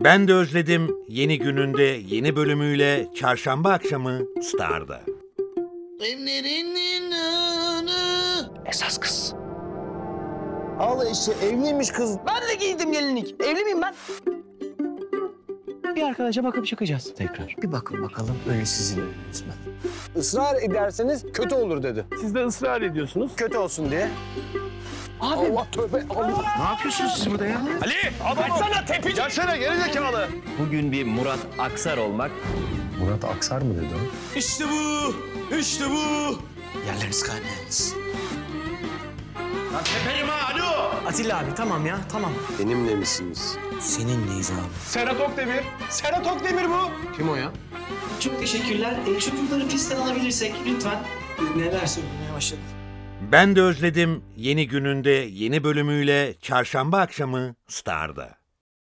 Ben de özledim yeni gününde yeni bölümüyle çarşamba akşamı Star'da. Evlerinin önü. Esas kız. Al işte evliymiş kız. Ben de giydim gelinlik. Evli miyim ben? Bir arkadaşa bakıp çıkacağız tekrar. Bir bakın bakalım öyle sizin önünüz mü? Israr ederseniz kötü olur dedi. Siz de ısrar ediyorsunuz. Kötü olsun diye. Abi Allah tövbe Allah. ne yapıyorsunuz siz burada ya? Ali! Açsana tepici! Gelsene gerizekalı! Bugün bir Murat Aksar olmak Murat Aksar mı dedi o? İşte bu! İşte bu! Yerleriniz kaynayınız. Lan tepeyim ha alo! Atilla abi tamam ya tamam. Benimle misiniz? Seninleyiz abi. Serhat Okdemir. Serhat Okdemir bu. Kim o ya? Çok teşekkürler. E, çocukları pistten alabilirsek lütfen. E, Neler söylemeye başladı. Ben de özledim yeni gününde yeni bölümüyle çarşamba akşamı Star'da.